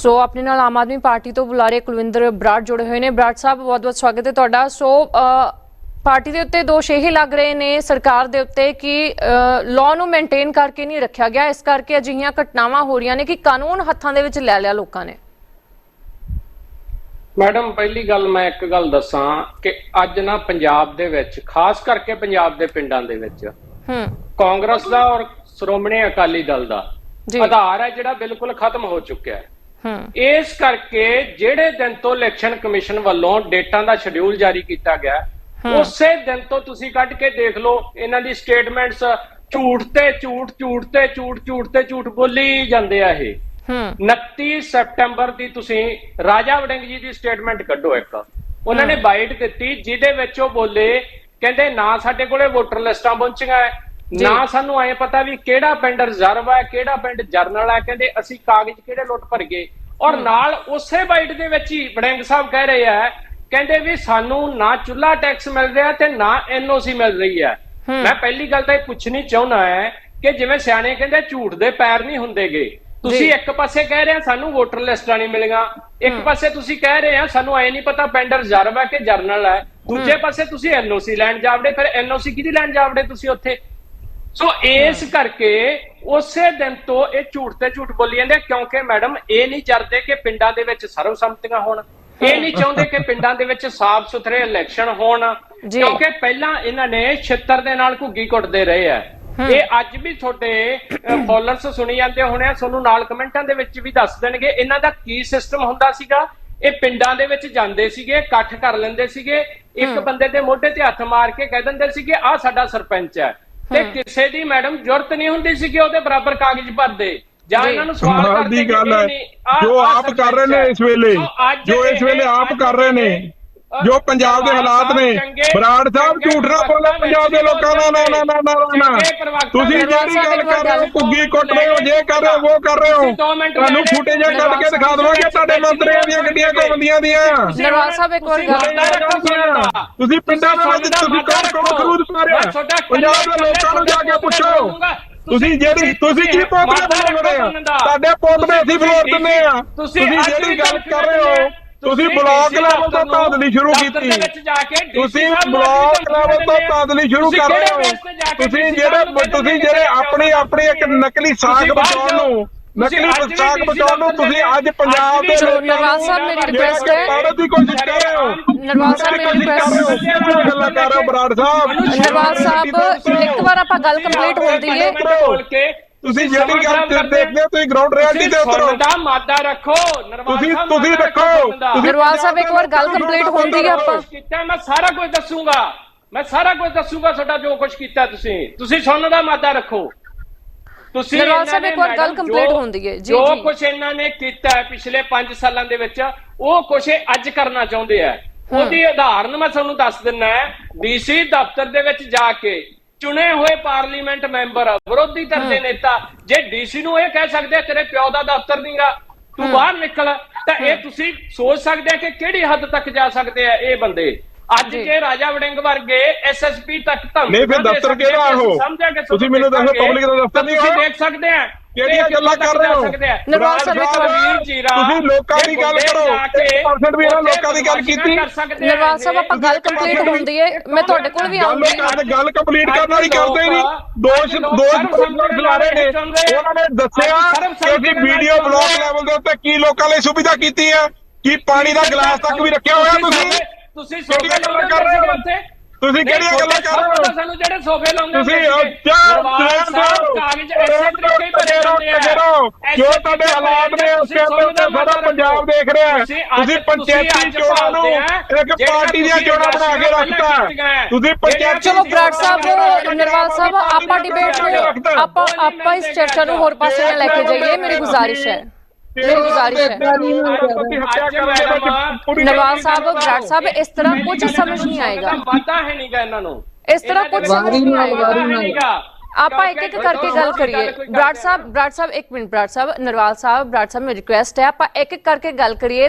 ਸੋ ਆਪਣੇ ਨਾਲ ਆਮ ਆਦਮੀ ਪਾਰਟੀ ਤੋਂ ਬੁਲਾਰੇ ਕੁਲਵਿੰਦਰ ਬਰਾੜ ਜੁੜੇ ਹੋਏ ਨੇ। ਬਰਾੜ ਸਾਹਿਬ ਬਹੁਤ-ਬਹੁਤ ਸਵਾਗਤ ਹੈ ਤੁਹਾਡਾ। ਸੋ ਪਾਰਟੀ ਦੇ ਉੱਤੇ ਦੋਸ਼ ਇਹ ਲੱਗ ਰਹੇ ਨੇ ਸਰਕਾਰ ਦੇ ਉੱਤੇ ਕਿ ਲਾਅ ਨੂੰ ਮੇਨਟੇਨ ਕਰਕੇ ਨਹੀਂ ਰੱਖਿਆ ਗਿਆ। ਇਸ ਕਰਕੇ ਅਜਿਹੀਆਂ ਘਟਨਾਵਾਂ ਹੋ ਰਹੀਆਂ ਨੇ ਕਿ ਕਾਨੂੰਨ ਹੱਥਾਂ ਦੇ ਵਿੱਚ ਲੈ ਲਿਆ ਲੋਕਾਂ ਨੇ। ਮੈਡਮ ਪਹਿਲੀ ਗੱਲ ਮੈਂ ਇੱਕ ਗੱਲ ਦੱਸਾਂ ਕਿ ਅੱਜ ਨਾ ਪੰਜਾਬ ਦੇ ਵਿੱਚ ਖਾਸ ਕਰਕੇ ਪੰਜਾਬ ਦੇ ਪਿੰਡਾਂ ਦੇ ਵਿੱਚ ਹੂੰ। ਕਾਂਗਰਸ ਦਾ ਔਰ ਸ਼੍ਰੋਮਣੀ ਅਕਾਲੀ ਦਲ ਦਾ ਆਧਾਰ ਹੈ ਜਿਹੜਾ ਬਿਲਕੁਲ ਖਤਮ ਹੋ ਚੁੱਕਿਆ ਹੂੰ। ਇਸ ਕਰਕੇ ਜਿਹੜੇ ਦਿਨ ਤੋਂ ਇਲੈਕਸ਼ਨ ਕਮਿਸ਼ਨ ਵੱਲੋਂ ਡੇਟਾਂ ਦਾ ਸ਼ਡਿਊਲ ਜਾਰੀ ਕੀਤਾ ਗਿਆ ਉਸੇ ਦਿਨ ਤੋਂ ਤੁਸੀਂ ਕੱਢ ਕੇ ਦੇਖ ਲਓ ਇਹਨਾਂ ਦੀ ਸਟੇਟਮੈਂਟਸ ਝੂਠ ਤੇ ਝੂਠ ਝੂਠ ਤੇ ਝੂਠ ਝੂਠ ਤੇ ਝੂਠ ਬੋਲੀ ਜਾਂਦੇ ਆ ਇਹ। ਹੂੰ। 29 ਸਪਟੈਂਬਰ ਦੀ ਤੁਸੀਂ ਰਾਜਾ ਵੜਿੰਗ ਜੀ ਦੀ ਸਟੇਟਮੈਂਟ ਕੱਢੋ ਇੱਕ। ਉਹਨਾਂ ਨੇ ਬਾਈਟ ਦਿੱਤੀ ਜਿਹਦੇ ਵਿੱਚ ਉਹ ਬੋਲੇ ਕਹਿੰਦੇ ਨਾ ਸਾਡੇ ਕੋਲੇ ਵੋਟਰ ਲਿਸਟਾਂ ਪਹੁੰਚੀਆਂ ਨਾ ਸਾਨੂੰ ਐ ਪਤਾ ਵੀ ਕਿਹੜਾ ਪਿੰਡ ਰਿਜ਼ਰਵ ਹੈ ਕਿਹੜਾ ਪਿੰਡ ਜਰਨਲ ਹੈ ਕਹਿੰਦੇ ਅਸੀਂ ਕਾਗਜ਼ ਕਿਹੜੇ ਲੁੱਟ ਭਰ ਗਏ। ਔਰ ਨਾਲ ਉਸੇ ਬਾਈਟ ਦੇ ਵਿੱਚ ਹੀ ਵੜਿੰਗ ਸਾਹਿਬ ਕਹਿ ਰਹੇ ਆ ਕਹਿੰਦੇ ਵੀ ਸਾਨੂੰ ਨਾ ਚੁੱਲਾ ਟੈਕਸ ਮਿਲ ਰਿਹਾ ਤੇ ਨਾ ਐਨਓਸੀ ਮਿਲ ਰਹੀ ਹੈ। ਮੈਂ ਪਹਿਲੀ ਗੱਲ ਤਾਂ ਇਹ ਪੁੱਛਣੀ ਚਾਹੁੰਦਾ ਹੈ ਕਿ ਜਿਵੇਂ ਸਿਆਣੇ ਕਹਿੰਦੇ ਝੂਠ ਦੇ ਪੈਰ ਨਹੀਂ ਹੁੰਦੇਗੇ ਤੁਸੀਂ ਇੱਕ ਪਾਸੇ ਕਹਿ ਰਹੇ ਆ ਸਾਨੂੰ ਵੋਟਰ ਲਿਸਟਾਂ ਨਹੀਂ ਮਿਲੀਆਂ ਇੱਕ ਪਾਸੇ ਤੁਸੀਂ ਕਹਿ ਰਹੇ ਆ ਸਾਨੂੰ ਐ ਨਹੀਂ ਪਤਾ ਪਿੰਡ ਰਿਜ਼ਰਵ ਹੈ ਕਿ ਜਰਨਲ ਹੈ ਦੂਜੇ ਪਾਸੇ ਤੁਸੀਂ ਐਨਓਸੀ ਲੈਣ ਜਾਵੜੇ ਫਿਰ ਐਨਓਸੀ ਕਿਹਦੀ ਲੈਣ ਜਾਵੜੇ ਤੁਸੀਂ ਉੱਥੇ? ਸੋ ਇਸ ਕਰਕੇ ਉਸੇ ਦਿਨ ਤੋਂ ਇਹ ਝੂਠ ਤੇ ਝੂਠ ਬੋਲੀ ਜਾਂਦੇ ਕਿਉਂਕਿ ਮੈਡਮ ਇਹ ਨਹੀਂ ਚਾਹਦੇ ਕਿ ਪਿੰਡਾਂ ਦੇ ਵਿੱਚ ਸਰਵਸੰਮਤੀਆਂ ਹੋਣ। ਇਹ ਨਹੀਂ ਚਾਹੁੰਦੇ ਕਿ ਪਿੰਡਾਂ ਦੇ ਵਿੱਚ ਸਾਫ਼ ਸੁਥਰੇ ਇਲੈਕਸ਼ਨ ਹੋਣ। ਕਿਉਂਕਿ ਪਹਿਲਾਂ ਇਹਨਾਂ ਨੇ ਛਿੱਤਰ ਦੇ ਨਾਲ ਘੁੱਗੀ ਕੁੱਟਦੇ ਰਹੇ ਆ। ਇਹ ਅੱਜ ਵੀ ਤੁਹਾਡੇ ਫੋਲੋਅਰਸ ਸੁਣੀ ਜਾਂਦੇ ਹੋਣੇ ਆ ਤੁਹਾਨੂੰ ਨਾਲ ਕਮੈਂਟਾਂ ਦੇ ਵਿੱਚ ਵੀ ਦੱਸ ਦੇਣਗੇ ਇਹਨਾਂ ਦਾ ਕੀ ਸਿਸਟਮ ਹੁੰਦਾ ਸੀਗਾ? ਇਹ ਪਿੰਡਾਂ ਦੇ ਵਿੱਚ ਜਾਂਦੇ ਸੀਗੇ ਇਕੱਠ ਕਰ ਲੈਂਦੇ ਸੀਗੇ ਇੱਕ ਬੰਦੇ ਦੇ ਮੋਢੇ ਤੇ ਹੱਥ ਮਾਰ ਕੇ ਕਹਿ ਦਿੰਦੇ ਸੀਗੇ ਆਹ ਸਾਡਾ ਸਰਪੰਚ ਹੈ। ਤੇ ਕਿਸੇ ਦੀ ਮੈਡਮ ਜ਼ਰੂਰਤ ਨਹੀਂ ਹੁੰਦੀ ਸੀ ਕਿ ਉਹਦੇ ਬਰਾਬਰ ਕਾਗਜ਼ ਭਰਦੇ। ਜਾਂ ਜੀ। ਇਹਨਾਂ ਨੂੰ ਸਵਾਲ ਕਰਦੇ ਦੀ ਗੱਲ ਹੈ। ਜੋ ਆਪ ਕਰ ਰਹੇ ਨੇ ਇਸ ਵੇਲੇ। ਜੋ ਇਸ ਵੇਲੇ ਆਪ ਕਰ ਰਹੇ ਨੇ। ਜੋ ਪੰਜਾਬ ਦੇ ਹਾਲਾਤ ਨੇ ਬਰਾੜ ਸਾਹਿਬ ਝੂਠ ਨਾ ਬੋਲੋ ਪੰਜਾਬ ਦੇ ਲੋਕਾਂ ਦਾ ਨਾ ਨਾ ਨਾ ਨਾ ਤੁਸੀਂ ਜਿਹੜੀ ਗੱਲ ਕਰ ਰਹੇ ਹੋ ਕੁੱਗੀ ਕੁੱਟ ਰਹੇ ਹੋ ਜੇ ਕਰ ਰਹੇ ਹੋ ਉਹ ਕਰ ਰਹੇ ਹੋ। ਤੁਹਾਨੂੰ ਫੁਟੇਜ ਕੱਢ ਕੇ ਦਿਖਾ ਦਵਾਂਗੇ ਤੁਹਾਡੇ ਮੰਤਰੀਆਂ ਦੀਆਂ ਗੱਡੀਆਂ ਘੁੰਮਦੀਆਂ ਦੀਆਂ। ਨਰਵਾਲ ਸਾਹਿਬ ਇੱਕ ਵਾਰ ਗੱਲ ਤੁਸੀਂ ਪਿੰਡਾਂ ਦੇ ਵਿੱਚ ਤੁਸੀਂ ਕੌਣ ਕੌਣ ਖਰੂਦ ਪਾ ਰਿਹਾ ਪੰਜਾਬ ਦੇ ਲੋਕਾਂ ਨੂੰ ਜਾ ਕੇ ਪੁੱਛੋ। ਤੁਸੀਂ ਜਿਹੜੀ ਤੁਸੀਂ ਕੀ ਪੋਤਰੇ ਬੁਲਾਉਂਦੇ ਆ? ਤੁਹਾਡੇ ਪੋਤਰੇ ਅਸੀਂ ਫਲੋਰ ਦਿੰਦੇ ਆ। ਤੁਸੀਂ ਜਿਹੜੀ ਗੱਲ ਕਰ ਰਹੇ ਹੋ। ਤੁਸੀਂ ਬਲਾਕ ਲੈਵਲ ਤੋਂ ਧਾਂਦਲੀ ਸ਼ੁਰੂ ਕੀਤੀ। ਤੁਸੀਂ ਬਲਾਕ ਲੈਵਲ ਤੋਂ ਧਾਂਦਲੀ ਸ਼ੁਰੂ ਕਰ ਰਹੇ ਹੋ। ਤੁਸੀਂ ਜਿਹੜੇ ਤੁਸੀਂ ਜਿਹੜੇ ਆਪਣੀ ਆਪਣੀ ਇੱਕ ਨਕਲੀ ਸਾਖ ਬਚਾਉਣ ਨੂੰ ਨਕਲੀ ਸਾਖ ਬਚਾਉਣ ਨੂੰ ਤੁਸੀਂ ਅੱਜ ਪੰਜਾਬ ਦੇ ਨਰਵਾਲ ਸਾਹਿਬ, ਮੇਰੀ ਹੈ। ਪਾੜਨ ਦੀ ਕੋਸ਼ਿਸ਼ ਕਰ ਰਹੇ ਹੋ। ਨਰਵਾਲ ਸਾਹਿਬ, ਮੇਰੀ ਤੁਸੀਂ ਕਰ ਰਹੇ ਹੋ। request- ਕਿਹੜੀਆਂ ਗੱਲਾਂ ਕਰ ਰਹੇ ਹੋ ਬਰਾੜ ਸਾਹਿਬ। ਨਰਵਾਲ ਸਾਹਿਬ ਇੱਕ ਵਾਰ ਆਪਾਂ ਗੱਲ ਕੰਪਲੀਟ ਹੁੰਦੀ ਹੈ ਤੁਸੀਂ ਜਿਹੜੀ ਗੱਲ ਦੇਖਦੇ ਹੋ ਤੁਸੀਂ ਗਰਾਊਂਡ ਰਿਐਲਿਟੀ ਦੇ ਉਤਰੋ ਦਾ ਮਾਦਾ ਰੱਖੋ ਨਰਵਾਲ ਤੁਸੀਂ- ਸਾਹਿਬ ਤੁਸੀਂ ਰੱਖੋ। ਨਰਵਾਲ ਸਾਹਿਬ ਇੱਕ ਵਾਰ ਗੱਲ ਕੰਪਲੀਟ ਹੁੰਦੀ ਹੈ ਆਪਾਂ। ਕੀਤਾ ਮੈਂ ਸਾਰਾ ਕੁਝ ਦੱਸੂਗਾ। ਮੈਂ ਸਾਰਾ ਕੁਝ ਦੱਸੂਗਾ ਤੁਹਾਡਾ ਜੋ ਕੁਝ ਕੀਤਾ ਤੁਸੀਂ। ਤੁਸੀਂ ਸੁਣਨ ਦਾ ਮਾਦਾ ਰੱਖੋ। ਤੁਸੀਂ ਨਰਵਾਲ ਇਹਨਾਂ ਸਾਹਿਬ, ਨੇ ਇੱਕ ਵਾਰ ਗੱਲ ਜੋ- ਹੁੰਦੀ ਹੈ। ਜੀ, ਜੋ ਜੀ। ਕੁਝ ਇਹਨਾਂ ਨੇ ਕੀਤਾ ਹੈ ਪਿਛਲੇ 5 ਸਾਲਾਂ ਦੇ ਵਿੱਚ ਉਹ ਕੁਝ ਇਹ ਅੱਜ ਕਰਨਾ ਚਾਹੁੰਦੇ ਆ। ਉਹਦੀ ਉਦਾਹਰਨ ਮੈਂ ਤੁਹਾਨੂੰ ਦੱਸ ਦਿੰਨਾ ਹੈ। ਡੀਸੀ ਦਫ਼ਤਰ ਦੇ ਵਿੱਚ ਜਾ ਕੇ ਚੁਣੇ ਹੋਏ ਪਾਰਲੀਮੈਂਟ ਮੈਂਬਰ ਵਿਰੋਧੀ ਧਿਰ ਦੇ ਨੇਤਾ। ਜੇ ਡੀਸੀ ਨੂੰ ਇਹ ਕਹਿ ਸਕਦੇ ਆ, ਤੇਰੇ ਪਿਓ ਦਾ ਦਫ਼ਤਰ ਨਹੀਂਗਾ ਤੂੰ ਬਾਹਰ ਨਿਕਲ। ਤਾਂ ਇਹ ਤੁਸੀਂ ਸੋਚ ਸਕਦੇ ਆ ਕਿ ਕਿਹੜੀ ਹੱਦ ਤੱਕ ਜਾ ਸਕਦੇ ਆ ਇਹ ਬੰਦੇ? ਅੱਜ ਜੀ। ਰਾਜਾ ਵੜਿੰਗ ਵਰਗੇ ਐਸਐਸਪੀ ਤੱਕ ਧਮਕੀ ਨਹੀਂ, ਫਿਰ ਦਫ਼ਤਰ ਕਿਹੜਾ ਉਹ? ਤੁਸੀਂ ਮੈਨੂੰ ਦੱਸੋ, public ਦਾ ਦਫ਼ਤਰ ਨਹੀਂ ਤੁਸੀਂ? ਦੇਖ ਸਕਦੇ ਆ ਕਿਹੜੀਆਂ ਗੱਲਾਂ ਕਰ ਰਹੇ ਹੋ? ਜਾ ਸਕਦੇ ਆ। ਨਰਵਾਲ ਸਾਹਿਬ, ਇੱਕ ਵਾਰ ਜੀਰਾ, ਤੁਸੀਂ ਲੋਕਾਂ ਦੀ ਗੱਲ ਕਰੋ। ਜਾ ਕੇ 1% ਵੀ ਇਹਨਾਂ ਲੋਕਾਂ ਦੀ ਗੱਲ ਕੀਤੀ। ਨਰਵਾਲ ਸਾਹਿਬ ਆਪਾਂ ਗੱਲ ਕੰਪਲੀਟ ਹੁੰਦੀ ਹੈ। ਮੈਂ ਤੁਹਾਡੇ ਕੋਲ ਵੀ ਆਉਂਗੀ ਗੱਲ ਕੰਪਲੀਟ ਕਰਨ ਵਾਲੀ ਕਰਦੇ ਨਹੀਂ। ਦੋਸ਼ ਦੋਸ਼ ਰਹੇ ਨੇ ਉਹਨਾਂ ਨੇ ਦੱਸਿਆ ਕਿ ਅਸੀਂ ਵੀਡੀਓ ਬਲੌਗ ਲੈਵਲ ਦੇ ਉੱਤੇ ਕੀ ਲੋਕਾਂ ਲਈ ਸੁਵਿਧਾ ਕੀਤੀ ਹੈ? ਕੀ ਪਾਣੀ ਦਾ ਗਲਾਸ ਤੱਕ ਵੀ ਰੱਖਿਆ ਹੋਇਆ ਤੁਸੀਂ ਤੁਸੀਂ? ਗੱਲਾਂ ਕਰ ਰਹੇ ਹੋ? ਤੁਸੀਂ ਕਿਹੜੀਆਂ ਗੱਲਾਂ ਕਰ ਰਹੇ ਹੋ? ਸਾਨੂੰ ਜਿਹੜੇ ਸੋਫੇ ਲਾਉਂਦੇ ਤੁਸੀਂ ਚਾਰ ਕਾਗਜ਼ ਐਸੇ ਤਰੀਕੇ ਹੀ ਭਰੇ ਹੁੰਦੇ ਜੋ ਤੁਹਾਡੇ ਹਾਲਾਤ ਨੇ ਉਸ ਦੇ ਉੱਤੇ ਸਾਰਾ ਪੰਜਾਬ ਦੇਖ ਰਿਹਾ ਹੈ। ਤੁਸੀਂ ਪੰਚਾਇਤੀ ਚੋਣਾਂ ਨੂੰ ਇੱਕ ਪਾਰਟੀ ਦੀਆਂ ਚੋਣਾਂ ਬਣਾ ਕੇ ਰੱਖਤਾ ਤੁਸੀਂ ਪੰਚਾਇਤੀ ਚਲੋ ਬਰਾੜ ਸਾਹਿਬ ਨਰਵਾਲ ਸਾਹਿਬ ਆਪਾਂ ਡਿਬੇਟ ਨੂੰ ਆਪਾਂ ਆਪਾਂ ਇਸ ਚਰਚਾ ਨੂੰ ਹੋਰ ਪਾਸੇ ਨਾ ਲੈ ਕੇ ਜਾਈਏ ਮੇਰੀ ਗੁਜ਼ਾਰਿਸ਼ ਹੈ। ਮੇਰੀ ਗੁਜ਼ਾਰਿਸ਼ ਹੈ। ਨਰਵਾਲ ਸਾਹਿਬ ਬਰਾੜ ਸਾਹਿਬ ਇਸ ਤਰ੍ਹਾਂ ਕੁਝ ਸਮਝ ਨਹੀਂ ਆਏਗਾ। ਵਾਦਾ ਹੈ ਨਹੀਂਗਾ ਇਹਨਾਂ ਨੂੰ। ਇਸ ਤਰ੍ਹਾਂ ਕੁਝ ਸਮਝ ਨਹੀਂ ਆਏਗਾ। ਆਪਾਂ ਇੱਕ ਇੱਕ ਕਰਕੇ ਗੱਲ ਕਰੀਏ। ਬਰਾੜ ਸਾਹਿਬ ਬਰਾੜ ਸਾਹਿਬ ਇੱਕ ਮਿੰਟ ਬਰਾੜ ਸਾਹਿਬ ਨਰਵਾਲ ਸਾਹਿਬ ਬਰਾੜ ਸਾਹਿਬ ਮੇਰੀ ਰਿਕੁਐਸਟ ਹੈ ਆਪਾਂ ਇੱਕ ਇੱਕ ਕਰਕੇ ਗੱਲ ਕਰੀਏ।